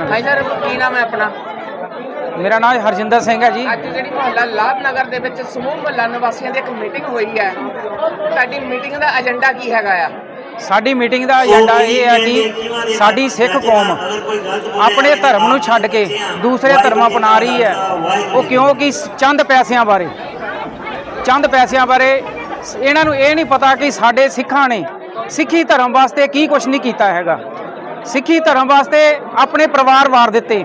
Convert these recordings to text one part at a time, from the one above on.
ਭਾਈ sir ਕੀ ਨਾਮ ਹੈ ਆਪਣਾ? ਮੇਰਾ ਨਾਮ ਹਰਜਿੰਦਰ ਸਿੰਘ ਹੈ ਜੀ। ਅੱਜ ਜਿਹੜੀ ਮੁਹੱਲਾ ਲਾਭ ਨਗਰ ਦੇ ਵਿੱਚ ਸਮੂਹ ਮੁਹੱਲਾ ਨਿਵਾਸੀਆਂ ਦੀ ਇੱਕ ਮੀਟਿੰਗ ਹੋਈ ਹੈ। ਤੁਹਾਡੀ ਮੀਟਿੰਗ ਦਾ ਏਜੰਡਾ ਕੀ ਹੈਗਾ ਆ? ਸਾਡੀ ਮੀਟਿੰਗ ਦਾ ਏਜੰਡਾ ਇਹ ਹੈ ਕਿ ਸਾਡੀ ਸਿੱਖ ਕੌਮ ਆਪਣੇ ਧਰਮ ਨੂੰ ਛੱਡ ਕੇ ਦੂਸਰੇ ਧਰਮ ਅਪਣਾ ਰਹੀ ਹੈ। ਉਹ ਕਿਉਂਕਿ ਚੰਦ ਪੈਸਿਆਂ ਬਾਰੇ? ਚੰਦ ਪੈਸਿਆਂ ਬਾਰੇ ਇਹਨਾਂ ਨੂੰ ਇਹ ਨਹੀਂ ਪਤਾ ਕਿ ਸਾਡੇ ਸਿੱਖਾਂ ਨੇ ਸਿੱਖੀ ਧਰਮ ਵਾਸਤੇ ਕੀ ਕੁਝ ਨਹੀਂ ਕੀਤਾ ਹੈਗਾ। ਸਿੱਖੀ ਧਰਮ ਵਾਸਤੇ ਆਪਣੇ ਪਰਿਵਾਰ ਵਾਰ ਦਿੱਤੇ।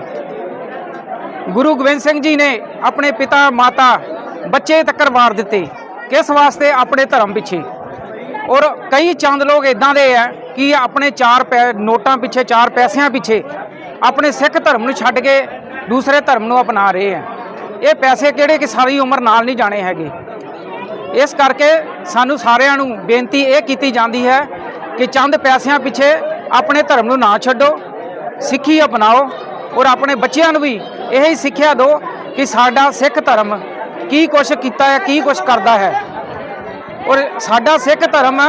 ਗੁਰੂ ਗੋਬਿੰਦ ਸਿੰਘ ਜੀ ਨੇ ਆਪਣੇ ਪਿਤਾ, ਮਾਤਾ, ਬੱਚੇ ਤੱਕਰ ਵਾਰ ਦਿੱਤੇ। ਕਿਸ ਵਾਸਤੇ? ਆਪਣੇ ਧਰਮ ਪਿੱਛੇ। ਔਰ ਕਈ ਚੰਦ ਲੋਕ ਇਦਾਂ ਦੇ ਆ ਕਿ ਆਪਣੇ ਚਾਰ ਪੈ, ਨੋਟਾਂ ਪਿੱਛੇ, ਚਾਰ ਪੈਸਿਆਂ ਪਿੱਛੇ ਆਪਣੇ ਸਿੱਖ ਧਰਮ ਨੂੰ ਛੱਡ ਕੇ ਦੂਸਰੇ ਧਰਮ ਨੂੰ ਅਪਣਾ ਰਹੇ ਆ। ਇਹ ਪੈਸੇ ਕਿਹੜੇ ਕਿ ਸਾਰੀ ਉਮਰ ਨਾਲ ਨਹੀਂ ਜਾਣੇ ਹੈਗੇ। ਇਸ ਕਰਕੇ ਸਾਨੂੰ ਸਾਰਿਆਂ ਨੂੰ ਬੇਨਤੀ ਇਹ ਕੀਤੀ ਜਾਂਦੀ ਹੈ ਕਿ ਚੰਦ ਪੈਸਿਆਂ ਪਿੱਛੇ ਆਪਣੇ ਧਰਮ ਨੂੰ ਨਾ ਛੱਡੋ ਸਿੱਖੀ ਅਪਣਾਓ ਔਰ ਆਪਣੇ ਬੱਚਿਆਂ ਨੂੰ ਵੀ ਇਹ ਹੀ ਸਿੱਖਿਆ ਦਿਓ ਕਿ ਸਾਡਾ ਸਿੱਖ ਧਰਮ ਕੀ ਕੁਛ ਕੀਤਾ ਹੈ ਕੀ ਕੁਛ ਕਰਦਾ ਹੈ। ਔਰ ਸਾਡਾ ਸਿੱਖ ਧਰਮ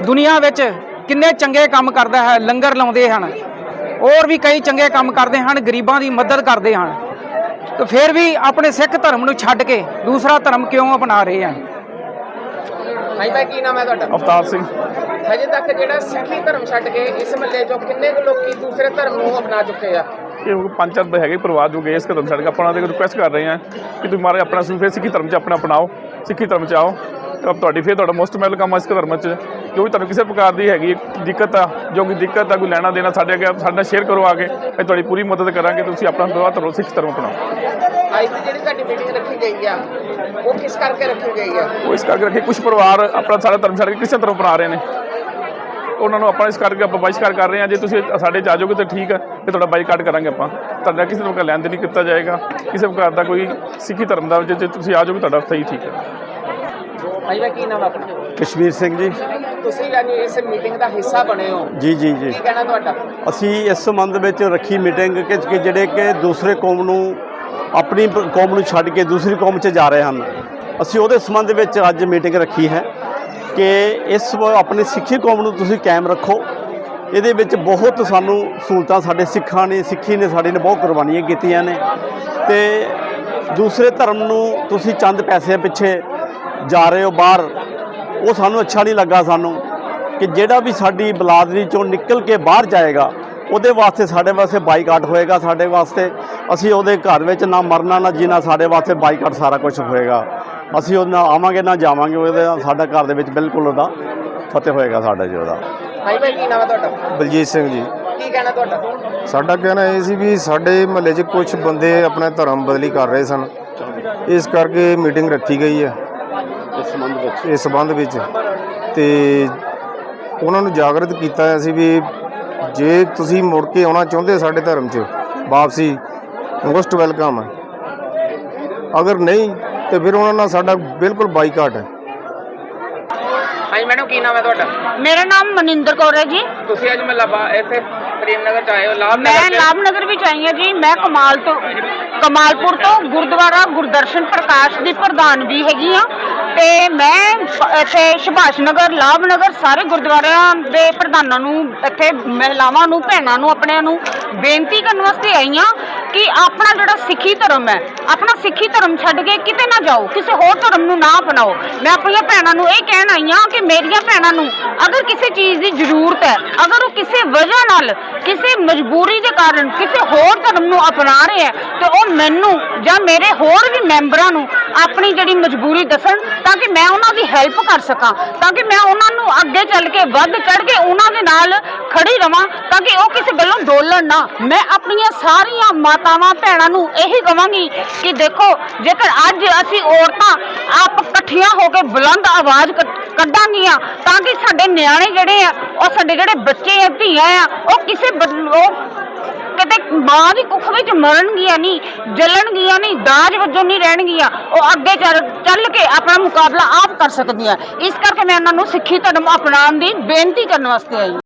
ਦੁਨੀਆ ਵਿੱਚ ਕਿੰਨੇ ਚੰਗੇ ਕੰਮ ਕਰਦਾ ਹੈ ਲੰਗਰ ਲਾਉਂਦੇ ਹਨ। ਹੋਰ ਵੀ ਕਈ ਚੰਗੇ ਕੰਮ ਕਰਦੇ ਹਨ ਗਰੀਬਾਂ ਦੀ ਮਦਦ ਕਰਦੇ ਹਨ। ਤੇ ਫਿਰ ਵੀ ਆਪਣੇ ਸਿੱਖ ਧਰਮ ਨੂੰ ਛੱਡ ਕੇ ਦੂਸਰਾ ਧਰਮ ਕਿਉਂ ਅਪਣਾ ਰਹੇ ਹਨ? ਭਾਈ ਭਾਈ ਕੀ ਨਾਮ ਹੈ ਤੁਹਾਡਾ? ਅਵਤਾਰ ਸਿੰਘ। ਹਜੇ ਤੱਕ ਜਿਹੜਾ ਸਿੱਖੀ ਧਰਮ ਛੱਡ ਕੇ ਇਸ ਮਹੱਲੇ 'ਚੋਂ ਕਿੰਨੇ ਕੁ ਲੋਕੀ ਦੂਸਰੇ ਧਰਮ ਨੂੰ ਅਪਣਾ ਚੁੱਕੇ ਆ? ਇਹ ਉਹ ਪੰਜ ਚਾਰ ਹੈਗੇ ਪਰਿਵਾਰ ਜੋ ਗਏ ਇਸ ਕਦਮ ਛੱਡ ਕੇ ਆਪਾਂ ਉਹਨਾਂ ਦੇ ਰਿਕੁਐਸਟ ਕਰ ਰਹੇ ਹਾਂ ਕਿ ਤੁਸੀਂ ਮਾਰੇ ਆਪਣਾ ਸਿੱਖ ਸਿੱਖੀ ਧਰਮ 'ਚ ਆਪਣਾ ਅਪਣਾਓ ਸਿੱਖੀ ਧਰਮ 'ਚ ਆਓ। ਤਾਂ ਤੁਹਾਡੀ ਫਿਰ ਤੁਹਾਡਾ ਮੋਸਟ ਵੈਲਕਮ ਆ ਇਸ ਧਰਮ 'ਚ ਜੋ ਵੀ ਤੁਹਾਨੂੰ ਕਿਸੇ ਪ੍ਰਕਾਰ ਦੀ ਹੈਗੀ ਦਿੱਕਤ ਆ ਜੋ ਕੋਈ ਦਿੱਕਤ ਆ ਕੋਈ ਲੈਣਾ ਦੇਣਾ ਸਾਡੇ ਅੱਗੇ ਸਾਡੇ ਨਾਲ ਸ਼ੇਅਰ ਕਰੋ ਆ ਕੇ ਅਸੀਂ ਤੁਹਾਡੀ ਪੂਰੀ ਮਦਦ ਕਰਾਂਗੇ ਤੁਸੀਂ ਆਪਣਾ ਦੁਆ ਧਰਮ ਸਿੱਖ ਧਰਮ ਅਪਣਾਓ। ਅੱਜ ਦੀ ਜਿਹੜੀ ਤੁਹਾਡੀ ਮੀਟਿੰਗ ਰੱਖੀ ਗਈ ਆ ਉਹ ਕਿਸ ਕਰਕੇ ਰੱਖੀ ਗਈ ਆ? ਉਹ ਇਸ ਕਰਕੇ ਰੱਖੇ ਕੁਝ ਪਰਿਵਾਰ ਆਪਣਾ ਸਾਰਾ ਧਰਮ ਛੱਡ ਕੇ ਕਿਸੇ ਧਰਮ ਅਪਣਾ ਰਹੇ ਨੇ। ਉਹਨਾਂ ਨੂੰ ਆਪਾਂ ਇਸ ਕਰਕੇ ਆਪਾਂ ਬਹਿਸ਼ਕਾਰ ਕਰ ਰਹੇ ਹਾਂ। ਜੇ ਤੁਸੀਂ ਸਾਡੇ 'ਚ ਆ ਜਾਓਗੇ ਤਾਂ ਠੀਕ ਹੈ ਤੇ ਤੁਹਾਡਾ ਬਾਈਕਾਟ ਕਰਾਂਗੇ ਆਪਾਂ। ਤੁਹਾਡਾ ਕਿਸੇ ਦਾ ਲੈਣ ਦੇਣ ਨਹੀਂ ਕੀਤਾ ਜਾਏਗਾ। ਕਿਸੇ ਪ੍ਰਕਾਰ ਦਾ ਕੋਈ ਸਿੱਖੀ ਧਰਮ ਦਾ ਜੇ ਤੁਸੀਂ ਆ ਜਾਓਗੇ ਤੁਹਾਡਾ ਸਹੀ ਠੀਕ ਹੈ। ਭਾਈ ਭਾਈ ਕੀ ਨਾਮ ਹੈ ਆਪਣਾ? ਕਸ਼ਮੀਰ ਸਿੰਘ ਜੀ। ਤੁਸੀਂ ਯਾਨੀ ਇਸ ਮੀਟਿੰਗ ਦਾ ਹਿੱਸਾ ਬਣੇ ਹੋ। ਜੀ ਜੀ ਜੀ। ਕੀ ਕਹਿਣਾ ਤੁਹਾਡਾ? ਅਸੀਂ ਇਸ ਸੰਬੰਧ ਵਿੱਚ ਰੱਖੀ ਮੀਟਿੰਗ ਕਿ ਜਿਹੜੇ ਕਿ ਦੂਸਰੇ ਕੌਮ ਨੂੰ ਆਪਣੀ ਕੌਮ ਨੂੰ ਛੱਡ ਕੇ ਦੂਸਰੀ ਕੌਮ 'ਚ ਜਾ ਰਹੇ ਹਨ। ਅਸੀਂ ਉਹਦੇ ਸੰਬੰਧ ਵਿੱਚ ਅੱਜ ਮੀਟਿੰਗ ਰੱਖੀ ਹੈ। ਕਿ ਇਸ ਆਪਣੀ ਸਿੱਖੀ ਕੌਮ ਨੂੰ ਤੁਸੀਂ ਕਾਇਮ ਰੱਖੋ। ਇਹਦੇ ਵਿੱਚ ਬਹੁਤ ਸਾਨੂੰ ਸਹੂਲਤਾਂ ਸਾਡੇ ਸਿੱਖਾਂ ਨੇ, ਸਿੱਖੀ ਨੇ ਸਾਡੇ ਨੇ ਬਹੁਤ ਕੁਰਬਾਨੀਆਂ ਕੀਤੀਆਂ ਨੇ। ਤੇ ਦੂਸਰੇ ਧਰਮ ਨੂੰ ਤੁਸੀਂ ਚੰਦ ਪੈਸੇ ਪਿੱਛੇ ਜਾ ਰਹੇ ਹੋ ਬਾਹਰ, ਉਹ ਸਾਨੂੰ ਅੱਛਾ ਨਹੀਂ ਲੱਗਾ ਸਾਨੂੰ ਕਿ ਜਿਹੜਾ ਵੀ ਸਾਡੀ ਬਲਾਦਰੀ ਚੋਂ ਨਿਕਲ ਕੇ ਬਾਹਰ ਜਾਏਗਾ, ਉਹਦੇ ਵਾਸਤੇ ਸਾਡੇ ਵਾਸਤੇ ਬਾਈਕਾਟ ਹੋਏਗਾ ਸਾਡੇ ਵਾਸਤੇ। ਅਸੀਂ ਉਹਦੇ ਘਰ ਵਿੱਚ ਨਾ ਮਰਨਾ, ਨਾ ਜੀਣਾ, ਸਾਡੇ ਵਾਸਤੇ ਬਾਈਕਾਟ ਸਾਰਾ ਕੁਝ ਹੋਏਗਾ। ਅਸੀਂ ਉਹ ਨਾ ਆਵਾਂਗੇ ਨਾ ਜਾਵਾਂਗੇ ਉਹਦੇ ਸਾਡਾ ਘਰ ਦੇ ਵਿੱਚ ਬਿਲਕੁਲ ਉਹਦਾ ਫਤਿਹ ਹੋਏਗਾ ਸਾਡਾ ਜੀ ਉਹਦਾ। ਭਾਈ ਭਾਈ ਕੀ ਨਾਮ ਹੈ ਤੁਹਾਡਾ? ਬਲਜੀਤ ਸਿੰਘ ਜੀ। ਕੀ ਕਹਿਣਾ ਤੁਹਾਡਾ? ਸਾਡਾ ਕਹਿਣਾ ਇਹ ਸੀ ਵੀ ਸਾਡੇ ਮਹੱਲੇ 'ਚ ਕੁਝ ਬੰਦੇ ਆਪਣਾ ਧਰਮ ਬਦਲੀ ਕਰ ਰਹੇ ਸਨ। ਇਸ ਕਰਕੇ ਮੀਟਿੰਗ ਰੱਖੀ ਗਈ ਹੈ। ਇਸ ਸੰਬੰਧ ਵਿੱਚ? ਇਸ ਸੰਬੰਧ ਵਿੱਚ। ਤੇ ਉਹਨਾਂ ਨੂੰ ਜਾਗਰਤ ਕੀਤਾ ਹੈ ਅਸੀਂ ਵੀ ਜੇ ਤੁਸੀਂ ਮੁੜ ਕੇ ਆਉਣਾ ਚਾਹੁੰਦੇ ਸਾਡੇ ਧਰਮ 'ਚ ਵਾਪਸੀ ਮੋਸਟ ਵੈਲਕਮ ਹੈ। ਅਗਰ ਨਹੀਂ ਤੇ ਫਿਰ ਉਹਨਾਂ ਨਾਲ ਸਾਡਾ ਬਿਲਕੁਲ ਬਾਈਕਾਟ ਹੈ। ਹਾਂਜੀ ਮੈਡਮ ਕੀ ਨਾਮ ਹੈ ਤੁਹਾਡਾ? ਮੇਰਾ ਨਾਮ ਮਨਿੰਦਰ ਕੌਰ ਹੈ ਜੀ। ਤੁਸੀਂ ਅੱਜ ਮਹੱਲਾ ਬਾ- ਇੱਥੇ ਪ੍ਰੇਮ ਨਗਰ ਚ ਆਏ ਹੋ? ਲਾਭ ਮੈਂ ਨਗਰ ਚ। ਲਾਭਨਗਰ ਵਿੱਚ ਆਈ ਹਾਂ ਜੀ। ਮੈਂ ਕਮਾਲ ਤੋਂ ਕਮਾਲਪੁਰ ਤੋਂ ਗੁਰਦੁਆਰਾ ਗੁਰਦਰਸ਼ਨ ਪ੍ਰਕਾਸ਼ ਦੀ ਪ੍ਰਧਾਨ ਵੀ ਹੈਗੀ ਆ ਤੇ ਮੈਂ ਇੱਥੇ ਸੁਭਾਸ਼ ਨਗਰ ਲਾਭਨਗਰ ਸਾਰੇ ਗੁਰਦੁਆਰਿਆਂ ਦੇ ਪ੍ਰਧਾਨਾਂ ਨੂੰ ਇੱਥੇ ਮਹਿਲਾਵਾਂ ਨੂੰ ਭੈਣਾਂ ਨੂੰ ਆਪਣਿਆਂ ਨੂੰ ਬੇਨਤੀ ਕਰਨ ਵਾਸਤੇ ਆਈ ਹਾਂ ਕਿ ਆਪਣਾ ਜਿਹੜਾ ਸਿੱਖੀ ਧਰਮ ਹੈ ਆਪਣਾ ਸਿੱਖੀ ਧਰਮ ਛੱਡ ਕੇ ਕਿਤੇ ਨਾ ਜਾਓ ਕਿਸੇ ਹੋਰ ਧਰਮ ਨੂੰ ਨਾ ਅਪਣਾਓ। ਮੈਂ ਆਪਣੀਆਂ ਭੈਣਾਂ ਨੂੰ ਇਹ ਕਹਿਣ ਆਈ ਹਾਂ ਕਿ ਮੇਰੀਆਂ ਭੈਣਾਂ ਨੂੰ ਅਗਰ ਕਿਸੇ ਚੀਜ਼ ਦੀ ਜ਼ਰੂਰਤ ਹੈ ਅਗਰ ਉਹ ਕਿਸੇ ਵਜ੍ਹਾ ਨਾਲ ਕਿਸੇ ਮਜਬੂਰੀ ਦੇ ਕਾਰਨ ਕਿਸੇ ਹੋਰ ਧਰਮ ਨੂੰ ਅਪਣਾ ਰਹੇ ਹੈ, ਤੇ ਉਹ ਮੈਨੂੰ ਜਾਂ ਮੇਰੇ ਹੋਰ ਵੀ ਮੈਂਬਰਾਂ ਨੂੰ ਆਪਣੀ ਜਿਹੜੀ ਮਜਬੂਰੀ ਦੱਸਣ ਤਾਂ ਕਿ ਮੈਂ ਉਹਨਾਂ ਦੀ ਹੈਲਪ ਕਰ ਸਕਾਂ, ਤਾਂ ਕਿ ਮੈਂ ਉਹਨਾਂ ਨੂੰ ਅੱਗੇ ਚੱਲ ਕੇ ਵੱਧ ਚੜ ਕੇ ਉਹਨਾਂ ਦੇ ਨਾਲ ਖੜੀ ਰਵਾਂ, ਤਾਂ ਕਿ ਉਹ ਕਿਸੇ ਗੱਲੋਂ ਡੋਲਣ ਨਾ। ਮੈਂ ਆਪਣੀਆਂ ਸਾਰੀਆਂ ਮਾਤਾਵਾਂ ਭੈਣਾਂ ਨੂੰ ਇਹੀ ਕਹਾਂਗੀ ਕਿ ਦੇਖੋ, ਜੇਕਰ ਅੱਜ ਅਸੀਂ ਔਰਤਾਂ ਆਪ ਇਕੱਠੀਆਂ ਹੋ ਕੇ ਬੁਲੰਦ ਆਵਾਜ਼ ਕੱਢ- ਕੱਢਾਂਗੀਆਂ, ਤਾਂ ਕਿ ਸਾਡੇ ਨਿਆਣੇ ਜਿਹੜੇ ਆ, ਉਹ ਸਾਡੇ ਜਿਹੜੇ ਬੱਚੇ ਆ, ਧੀਆਂ ਆ, ਉਹ ਕਿਸੇ ਉਹ ਕਿਤੇ ਮਾਂ ਦੀ ਕੁੱਖ ਵਿੱਚ ਮਰਨਗੀਆਂ ਨਹੀਂ, ਜਲਣਗੀਆਂ ਨਹੀਂ, ਦਾਜ ਵਜੋਂ ਨਹੀਂ ਰਹਿਣਗੀਆਂ। ਉਹ ਅੱਗੇ ਚੱਲ ਚੱਲ ਕੇ ਆਪਣਾ ਮੁਕਾਬਲਾ ਆਪ ਕਰ ਸਕਦੀਆਂ। ਇਸ ਕਰਕੇ ਮੈਂ ਉਹਨਾਂ ਨੂੰ ਸਿੱਖੀ ਧਰਮ ਅਪਣਾਉਣ ਦੀ ਬੇਨਤੀ ਕਰਨ ਵਾਸਤੇ ਆਈ